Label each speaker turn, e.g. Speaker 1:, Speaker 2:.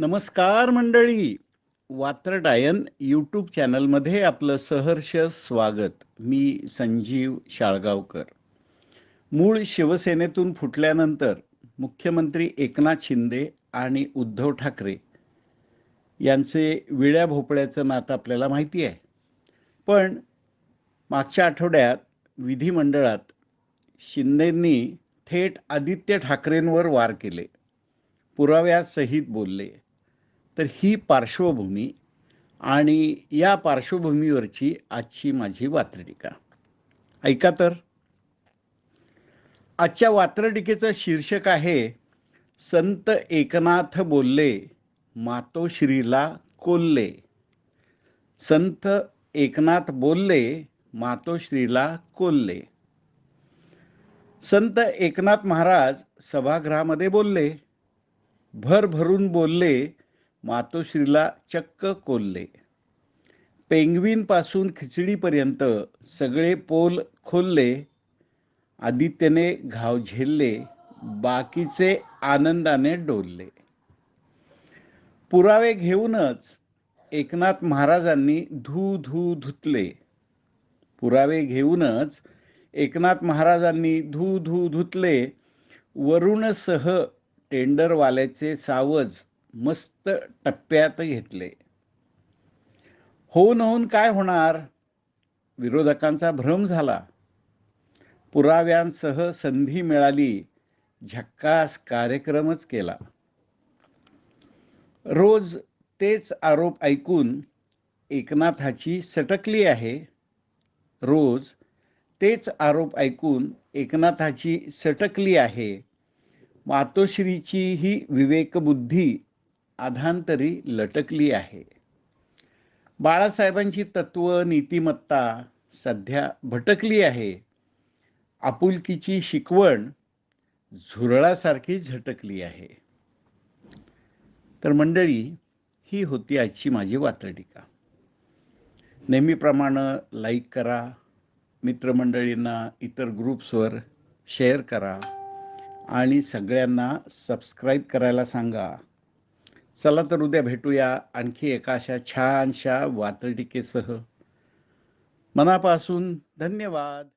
Speaker 1: नमस्कार मंडळी. वात्रडायन यूट्यूब चॅनलमध्ये आपलं सहर्ष स्वागत. मी संजीव शाळगावकर. मूळ शिवसेनेतून फुटल्यानंतर मुख्यमंत्री एकनाथ शिंदे आणि उद्धव ठाकरे यांचे विळ्या भोपळ्याचं नातं आपल्याला माहिती आहे. पण मागच्या आठवड्यात विधिमंडळात शिंदेंनी थेट आदित्य ठाकरेंवर वार केले. पुराव्यासहित बोलले. तर ही पार्श्वभूमी आणि या पार्श्वभूमीवरची आजची माझी वात्रटिका. ऐका तर. आजच्या वात्रटिकेचं शीर्षक आहे संत एकनाथ बोलले मातोश्रीला कोल्ले. संत एकनाथ बोलले मातोश्रीला कोल्ले. संत एकनाथ महाराज सभागृहामध्ये बोलले भरभरून बोलले मातोश्रीला चक्क कोल्ले पेंग्विनपासून खिचडीपर्यंत सगळे पोल खोलले. आदित्यने घाव झेलले. बाकीचे आनंदाने डोलले. पुरावे घेऊनच एकनाथ महाराजांनी धू धू धुतले. पुरावे घेऊनच एकनाथ महाराजांनी धू धू धुतले. वरुणसह टेंडरवाल्याचे सावज मस्त टप्प्यात घेतले. होऊन होऊन काय होणार? विरोधकांचा भ्रम झाला. पुराव्यांसह संधी मिळाली. झक्कास कार्यक्रमच केला. रोज तेच आरोप ऐकून एकनाथाची सटकली आहे. रोज तेच आरोप ऐकून एकनाथाची सटकली आहे. मातोश्रीची ही विवेकबुद्धी आधांतरी लटकली आहे. बाळासाहेबांची तत्व नीतिमत्ता सध्या भटकली आहे. आपुलकीची शिकवण झुरळासारखी झटकली आहे. तर मंडळी ही होती आजची माझी वात्रटिका. नेहमीप्रमाणे लाईक करा मित्रमंडळींना इतर ग्रुप्सवर शेअर करा आणि सगळ्यांना सबस्क्राईब करायला सांगा. चला तर उद्या भेटूया आणखी एका अशा छानशा वातटिकेसह मनापासून धन्यवाद.